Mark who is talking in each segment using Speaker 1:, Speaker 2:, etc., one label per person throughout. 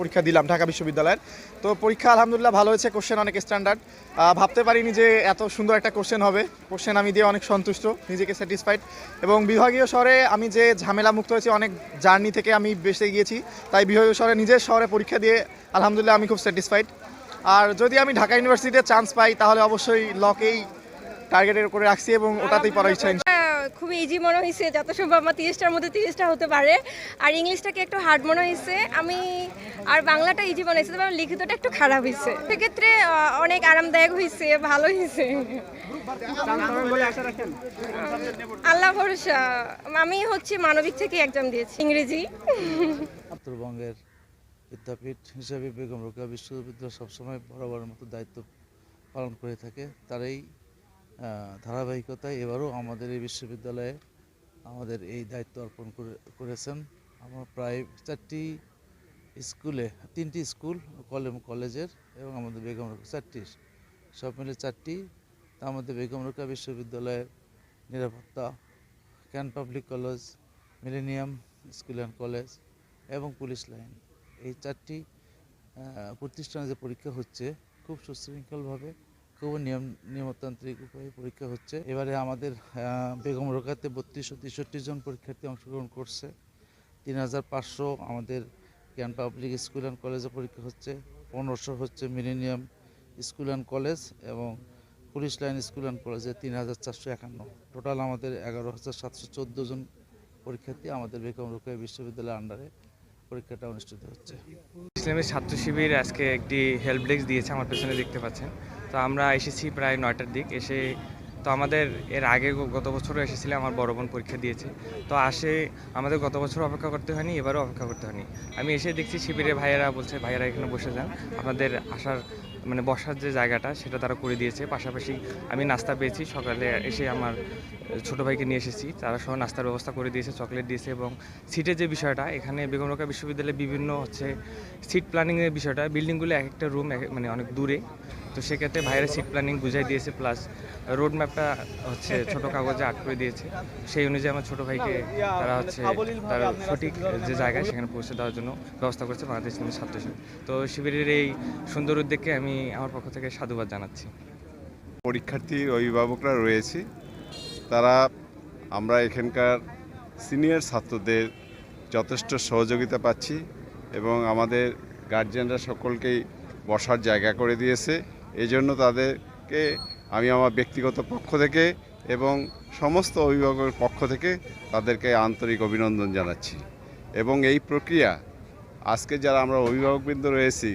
Speaker 1: পরীক্ষা দিলাম ঢাকা বিশ্ববিদ্যালয়ের। তো পরীক্ষা আলহামদুলিল্লাহ ভালো হয়েছে কোশ্চেন অনেক স্ট্যান্ডার্ড ভাবতে পারিনি যে এত সুন্দর একটা কোশ্চেন হবে। কোশ্চেন আমি দিয়ে অনেক সন্তুষ্ট, নিজেকে স্যাটিসফাইড এবং বিভাগীয় শহরে আমি যে ঝামেলা মুক্ত হয়েছি, অনেক জার্নি থেকে আমি বেঁচে গিয়েছি। তাই বিভাগীয় শহরে, নিজের শহরে পরীক্ষা দিয়ে আলহামদুলিল্লাহ আমি খুব স্যাটিসফাইড আর যদি আমি ঢাকা ইউনিভার্সিটিতে চান্স পাই, তাহলে অবশ্যই লকেই টার্গেটের করে রাখছি এবং ওটাতেই পড়ার ইচ্ছা
Speaker 2: খুবই ইজি মনে হয়েছে যত সম্ভব আমার তিরিশটার মধ্যে তিরিশটা হতে পারে। আর ইংলিশটাকে একটু হার্ড মনে হয়েছে আমি আর বাংলাটা ইজি মনে হয়েছে তবে লিখিতটা একটু খারাপ হয়েছে সেক্ষেত্রে অনেক আরামদায়ক হয়েছে ভালো হয়েছে আল্লাহ ভরসা। আমি হচ্ছে মানবিক থেকে এক্সাম দিয়েছি ইংরেজি।
Speaker 3: উত্তরবঙ্গের বিদ্যাপীঠ হিসেবে বেগম রোকেয়া বিশ্ববিদ্যালয় সবসময় বরাবরের মতো দায়িত্ব পালন করে থাকে। তার এই আহ, ধারাবাহিকতায় এবারও আমাদের এই বিশ্ববিদ্যালয়ে আমাদের এই দায়িত্ব অর্পণ করে, করেছেন। আমরা প্রায় চারটি স্কুলে, তিনটি স্কুল কলেজ কলেজের এবং আমাদের বেগম রোকেয়া চারটি। সব মিলে চারটি। তার মধ্যে বেগম রোকেয়া বিশ্ববিদ্যালয়ের নিরাপত্তা Cant public college, millennium school and college এবং পুলিশ লাইন। এই চারটি প্রতিষ্ঠানে যে পরীক্ষা হচ্ছে, খুব সুশৃঙ্খলভাবে খুব নিয়ম, নিয়মতান্ত্রিক উপায়ে পরীক্ষা হচ্ছে। এবারে আমাদের বেগম রোকাতে বত্রিশশো তেষট্টি জন পরীক্ষার্থী অংশগ্রহণ করছে। তিন হাজার পাঁচশো আমাদের জ্ঞান পাবলিক স্কুল অ্যান্ড কলেজে পরীক্ষা হচ্ছে। পনেরোশো হচ্ছে মিলেনিয়াম স্কুল অ্যান্ড কলেজ এবং পুলিশ লাইন স্কুল অ্যান্ড কলেজে তিন হাজার চারশো একান্ন। টোটাল আমাদের এগারো হাজার সাতশো চোদ্দ জন পরীক্ষার্থী আমাদের বেগম রোকেয়া বিশ্ববিদ্যালয়ের আন্ডারে পরীক্ষাটা অনুষ্ঠিত হচ্ছে।
Speaker 4: ইসলামের ছাত্র শিবির আজকে একটি হেল্প ডেস্ক দিয়েছে, আমার পেছনে দেখতে পাচ্ছেন। তো আমরা এসেছি প্রায় নয়টার দিক। এসে তো আমাদের এর আগে গত বছরও এসেছিলে, আমার বড় বোন পরীক্ষা দিয়েছে। তো আসে, আমাদের গত বছর অপেক্ষা করতে হয়নি, এবারও অপেক্ষা করতে হয়নি। আমি এসে দেখছি শিবিরে ভাইয়েরা বলছে, ভাইয়েরা এখানে বসে যান, আপনাদের আসার মানে বসার যে জায়গাটা, সেটা তারা করে দিয়েছে। পাশাপাশি আমি নাস্তা পেয়েছি। সকালে এসে আমার ছোটো ভাইকে নিয়ে এসেছি। তারা সহ নাস্তার ব্যবস্থা করে দিয়েছে, চকলেট দিয়েছে এবং সিটের যে বিষয়টা, এখানে বেগম রোকেয়া বিশ্ববিদ্যালয়ে বিভিন্ন হচ্ছে সিট প্ল্যানিংয়ের বিষয়টা বিল্ডিংগুলো এক একটা রুম মানে অনেক দূরে। তো সেক্ষেত্রে ভাইয়েরা সিট প্ল্যানিং বুঝাই দিয়েছে প্লাস রোড ম্যাপটা হচ্ছে ছোট কাগজে আর্ট করে দিয়েছে। সেই অনুযায়ী আমার ছোট ভাইকে তারা হচ্ছে তার সঠিক যে জায়গায় সেখানে পৌঁছে দেওয়ার জন্য ব্যবস্থা করেছে বাংলাদেশ ছাত্র। তো শিবিরের এই সুন্দর উদ্যোগকে আমি আমার পক্ষ থেকে সাধুবাদ জানাচ্ছি।
Speaker 5: পরীক্ষার্থী অভিভাবকরা রয়েছে। তারা, আমরা এখানকার সিনিয়র ছাত্রদের যথেষ্ট সহযোগিতা পাচ্ছি এবং আমাদের গার্জিয়ানরা সকলকেই বসার জায়গা করে দিয়েছে। এই জন্য তাদেরকে আমি আমার ব্যক্তিগত পক্ষ থেকে এবং সমস্ত অভিভাবকের পক্ষ থেকে তাদেরকে আন্তরিক অভিনন্দন জানাচ্ছি। এবং এই প্রক্রিয়া, আজকে যারা আমরা অভিভাবকবৃন্দ রয়েছি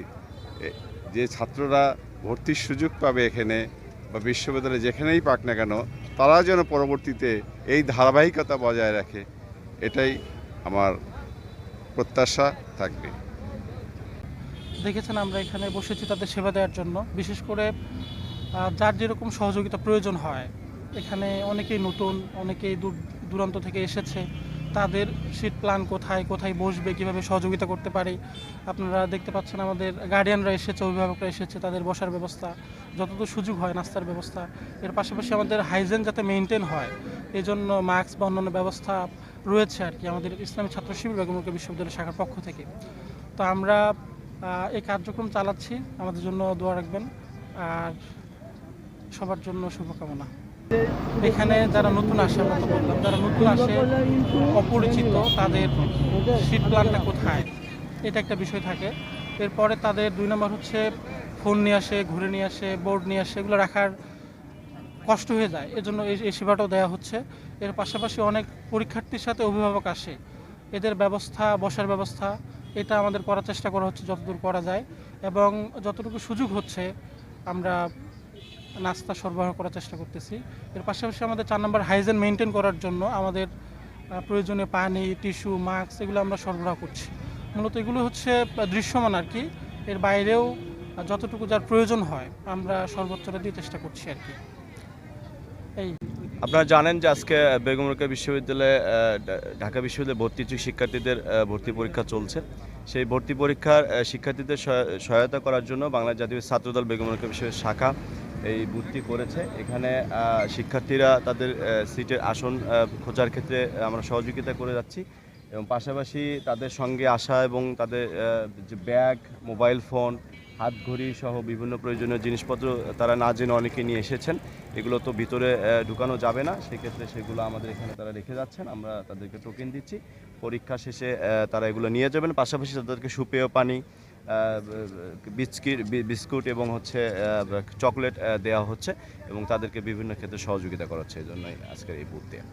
Speaker 5: যে ছাত্ররা ভর্তির সুযোগ পাবে এখানে বা বিশ্ববিদ্যালয়ে যেখানেই পাক না কেন তারা যেন পরবর্তীতে এই ধারাবাহিকতা বজায় রাখে, এটাই আমার প্রত্যাশা থাকবে।
Speaker 6: দেখেছেন আমরা এখানে বসেছি তাদের সেবা দেওয়ার জন্য। বিশেষ করে যার যেরকম সহযোগিতা প্রয়োজন হয়, এখানে অনেকেই নতুন, অনেকেই দূর, দূরান্ত থেকে এসেছে। তাদের সিট প্ল্যান কোথায় কোথায় বসবে, কীভাবে সহযোগিতা করতে পারি। আপনারা দেখতে পাচ্ছেন আমাদের গার্ডিয়ানরা এসেছে, অভিভাবকরা এসেছে, তাদের বসার ব্যবস্থা, যতদূর সুযোগ হয় নাস্তার ব্যবস্থা। এর পাশাপাশি আমাদের হাইজেন যাতে মেনটেন হয় এই জন্য মাস্ক বা অন্যান্য ব্যবস্থা রয়েছে আর কি আমাদের ইসলামী ছাত্র শিবির বেগমকে বিশ্ববিদ্যালয় শাখার পক্ষ থেকে। তো আমরা এই কার্যক্রম চালাচ্ছি। আমাদের জন্য দোয়া রাখবেন। আর সবার জন্য শুভকামনা। এখানে যারা নতুন আসে বললাম, যারা নতুন আসে, অপরিচিত, তাদের সিট প্ল্যানটা কোথায়? এটা একটা বিষয় থাকে। এরপরে তাদের দুই নম্বর হচ্ছে ফোন নিয়ে আসে, ঘুরে নিয়ে আসে বোর্ড নিয়ে আসে, এগুলো রাখার কষ্ট হয়ে যায়। এজন্য এই সেবাটাও দেওয়া হচ্ছে। এর পাশাপাশি অনেক পরীক্ষার্থীর সাথে অভিভাবক আসে। এদের ব্যবস্থা, বসার ব্যবস্থা, এটা আমাদের করার চেষ্টা করা হচ্ছে, যতদূর করা যায়। এবং যতটুকু সুযোগ হচ্ছে, আমরা নাস্তা সরবরাহ করার চেষ্টা করতেছি। এর পাশাপাশি আমাদের চার নম্বর হাইজেন মেনটেন করার জন্য আমাদের আহ, প্রয়োজনীয় পানি টিস্যু মাস্ক এগুলো আমরা সরবরাহ করছি। মূলত এগুলো হচ্ছে দৃশ্যমান আর কি। এর বাইরেও যতটুকু যার প্রয়োজন হয় আমরা সর্বোচ্চটা দিয়ে চেষ্টা করছি আর কি। এই।
Speaker 7: আপনারা জানেন যে আজকে বেগম রোকেয়া বিশ্ববিদ্যালয়ে ঢাকা বিশ্ববিদ্যালয়ে ভর্তি শিক্ষার্থীদের ভর্তি পরীক্ষা চলছে সেই ভর্তি পরীক্ষার শিক্ষার্থীদের সহায়তা করার জন্য বাংলা জাতীয় ছাত্রদল বেগম রোকেয়া বিশ্ববিদ্যালয়ের শাখা এই ভর্তি করেছে। এখানে শিক্ষার্থীরা তাদের সিটের আসন খোঁজার ক্ষেত্রে আমরা সহযোগিতা করে যাচ্ছি এবং পাশাপাশি তাদের সঙ্গে আসা এবং তাদের যে ব্যাগ, মোবাইল ফোন হাত ঘড়ি সহ বিভিন্ন প্রয়োজনীয় জিনিসপত্র তারা না জেনে অনেকে নিয়ে এসেছেন। এগুলো তো ভিতরে ঢুকানো যাবে না। সেক্ষেত্রে সেগুলো আমাদের এখানে তারা রেখে যাচ্ছেন। আমরা তাদেরকে টোকেন দিচ্ছি। পরীক্ষা শেষে তারা এগুলো নিয়ে যাবেন। পাশাপাশি তাদেরকে সুপেয় পানি বিস্কিট বিস্কুট এবং হচ্ছে চকলেট দেওয়া হচ্ছে এবং তাদেরকে বিভিন্ন ক্ষেত্রে সহযোগিতা করা হচ্ছে। এই জন্যই আজকের এই বুথ দেওয়া